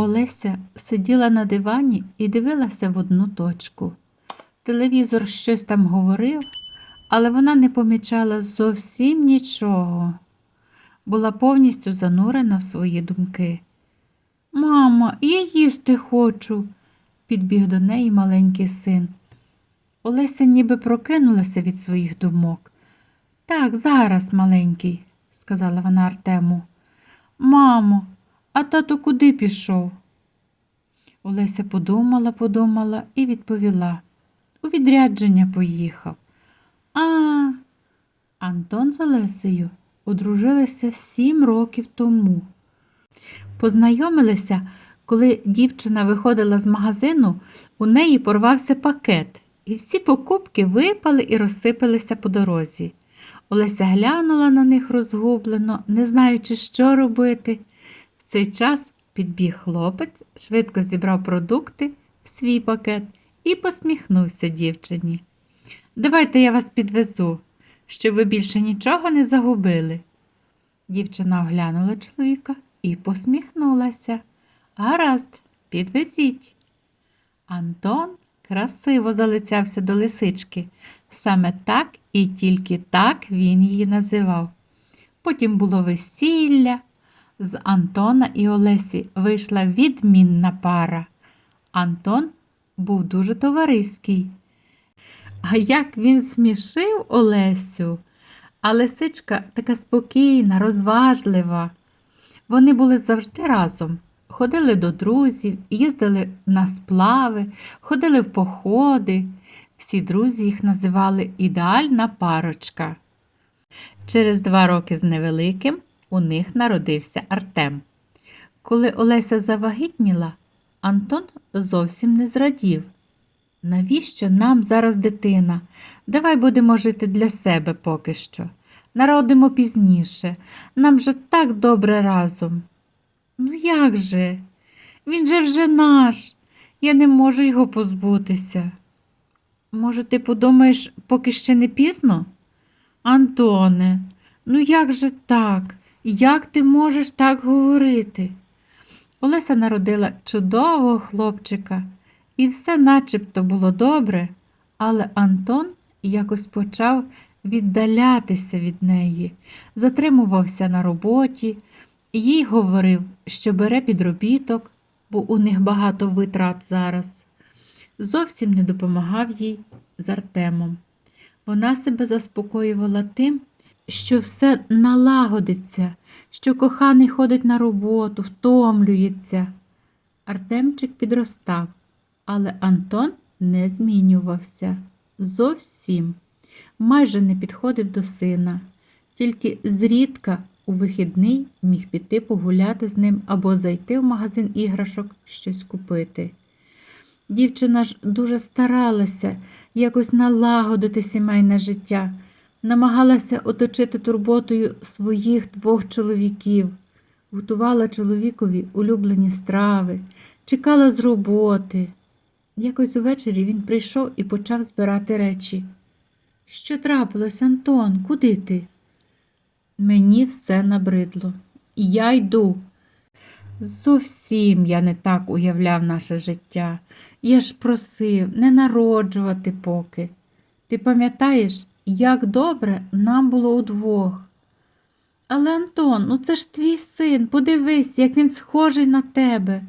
Олеся сиділа на дивані і дивилася в одну точку. Телевізор щось там говорив, але вона не помічала зовсім нічого. Була повністю занурена в свої думки. Мама, я їсти хочу, підбіг до неї маленький син. Олеся ніби прокинулася від своїх думок. Так, зараз, маленький, сказала вона Артему. Мамо, а тато куди пішов? Олеся подумала, подумала і відповіла. У відрядження поїхав. А, Антон з Олесею одружилися сім років тому. Познайомилися, коли дівчина виходила з магазину, у неї порвався пакет, і всі покупки випали і розсипалися по дорозі. Олеся глянула на них розгублено, не знаючи, що робити. Цей час підбіг хлопець, швидко зібрав продукти в свій пакет і посміхнувся дівчині. Давайте я вас підвезу, щоб ви більше нічого не загубили. Дівчина оглянула чоловіка і посміхнулася. Гаразд, підвезіть. Антон красиво залицявся до лисички. Саме так і тільки так він її називав. Потім було весілля. З Антона і Олесі вийшла відмінна пара. Антон був дуже товариський. А як він смішив Олесю, а лисичка така спокійна, розважлива. Вони були завжди разом. Ходили до друзів, їздили на сплави, ходили в походи. Всі друзі їх називали ідеальна парочка. Через два роки з невеликим у них народився Артем. Коли Олеся завагітніла, Антон зовсім не зрадів. Навіщо нам зараз дитина? Давай будемо жити для себе поки що. Народимо пізніше. Нам же так добре разом. Ну як же? Він же вже наш. Я не можу його позбутися. Може, ти подумаєш, поки ще не пізно? Антоне, ну як же так? Як ти можеш так говорити? Олеся народила чудового хлопчика, і все начебто було добре, але Антон якось почав віддалятися від неї, затримувався на роботі, їй говорив, що бере підробіток, бо у них багато витрат зараз. Зовсім не допомагав їй з Артемом. Вона себе заспокоювала тим, що все налагодиться, що коханий ходить на роботу, втомлюється. Артемчик підростав, але Антон не змінювався. Зовсім майже не підходив до сина, тільки зрідка у вихідний міг піти погуляти з ним або зайти в магазин іграшок щось купити. Дівчина ж дуже старалася якось налагодити сімейне життя, намагалася оточити турботою своїх двох чоловіків, готувала чоловікові улюблені страви, чекала з роботи. Якось увечері він прийшов і почав збирати речі. Що трапилось, Антон? Куди ти? Мені все набридло. І я йду. Зовсім я не так уявляв наше життя. Я ж просив не народжувати поки. Ти пам'ятаєш, як добре нам було удвох. Але, Антон, ну це ж твій син, подивись, як він схожий на тебе.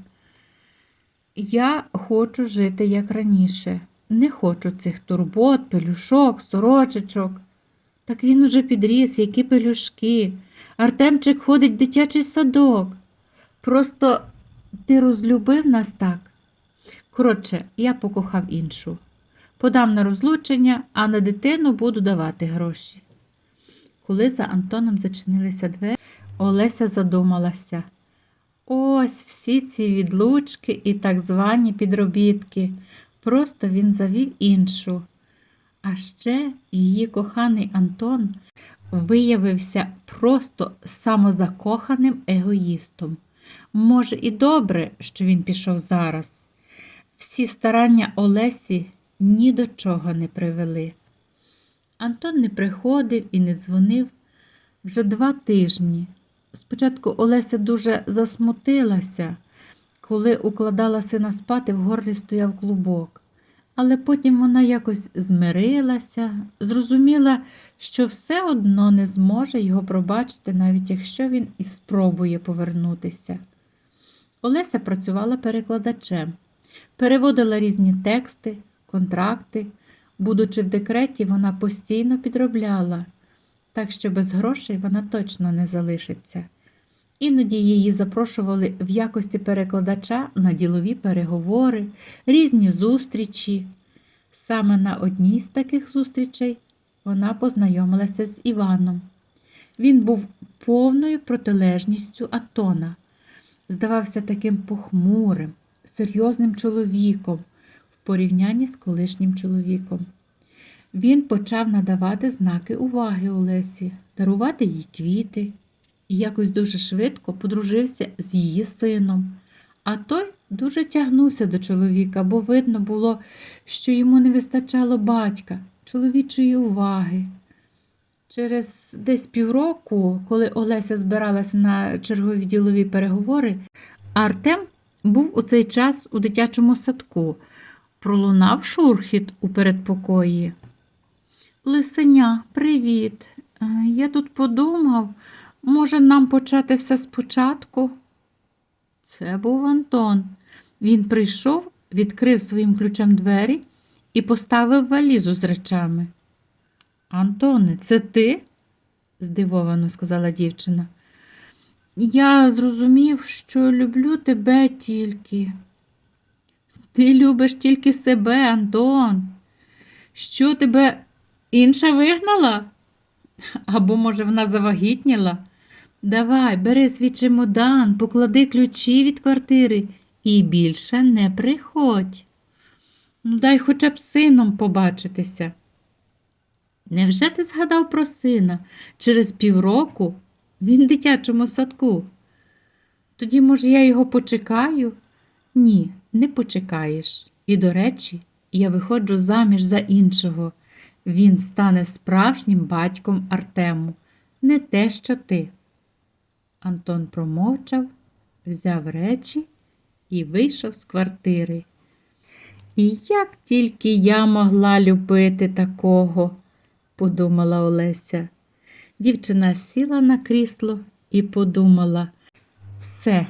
Я хочу жити як раніше. Не хочу цих турбот, пелюшок, сорочечок. Так він уже підріс, які пелюшки. Артемчик ходить в дитячий садок. Просто ти розлюбив нас так. Коротше, я покохав іншу. Подам на розлучення, а на дитину буду давати гроші. Коли за Антоном зачинилися двері, Олеся задумалася. Ось всі ці відлучки і так звані підробітки. Просто він завів іншу. А ще її коханий Антон виявився просто самозакоханим егоїстом. Може, і добре, що він пішов зараз. Всі старання Олесі ні до чого не привели. Антон не приходив і не дзвонив вже два тижні. Спочатку Олеся дуже засмутилася, Коли укладала сина спати, в горлі стояв клубок. Але потім вона якось змирилася, зрозуміла, що все одно не зможе його пробачити, навіть якщо він і спробує повернутися. Олеся працювала перекладачем, переводила різні тексти, контракти. Будучи в декреті, вона постійно підробляла, так що без грошей вона точно не залишиться. Іноді її запрошували в якості перекладача на ділові переговори, різні зустрічі. Саме на одній з таких зустрічей вона познайомилася з Іваном. Він був повною протилежністю Антона, здавався таким похмурим, серйозним чоловіком порівнянні з колишнім чоловіком. Він почав надавати знаки уваги Олесі, дарувати їй квіти і якось дуже швидко подружився з її сином. А той дуже тягнувся до чоловіка, бо видно було, що йому не вистачало батька, чоловічої уваги. Через десь півроку, коли Олеся збиралася на чергові ділові переговори, Артем був у цей час у дитячому садку. Пролунав шурхіт у передпокої. Лисеня, привіт. Е, Я тут подумав, може, нам почати все спочатку? Це був Антон. Він прийшов, відкрив своїм ключем двері і поставив валізу з речами. Антоне, це ти? здивовано сказала дівчина. Я зрозумів, що люблю тебе тільки. Ти любиш тільки себе, Антон. Що тебе інша вигнала? Або, може, вона завагітніла? Давай, бери свій чемодан, поклади ключі від квартири і більше не приходь. Ну, дай хоча б сином побачитися. Невже ти згадав про сина? Через півроку він в дитячому садку. Тоді, може, я його почекаю? Ні, не почекаєш. І, до речі, я виходжу заміж за іншого. Він стане справжнім батьком Артему, не те, що ти. Антон промовчав, взяв речі і вийшов з квартири. І як тільки я могла любити такого, подумала Олеся. Дівчина сіла на крісло і подумала, все,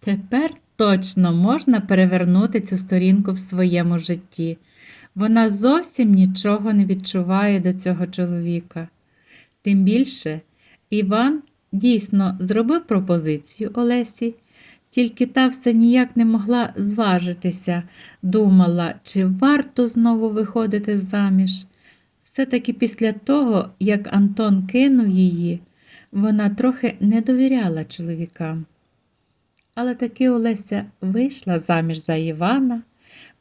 тепер точно можна перевернути цю сторінку в своєму житті. Вона зовсім нічого не відчуває до цього чоловіка. Тим більше, Іван дійсно зробив пропозицію Олесі, тільки та все ніяк не могла зважитися, думала, чи варто знову виходити заміж. Все-таки після того, як Антон кинув її, вона трохи не довіряла чоловікам. Але таки Олеся вийшла заміж за Івана,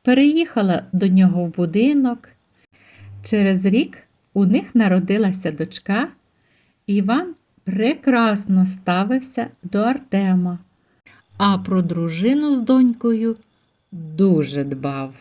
переїхала до нього в будинок. Через рік у них народилася дочка. Іван прекрасно ставився до Артема, а про дружину з донькою дуже дбав.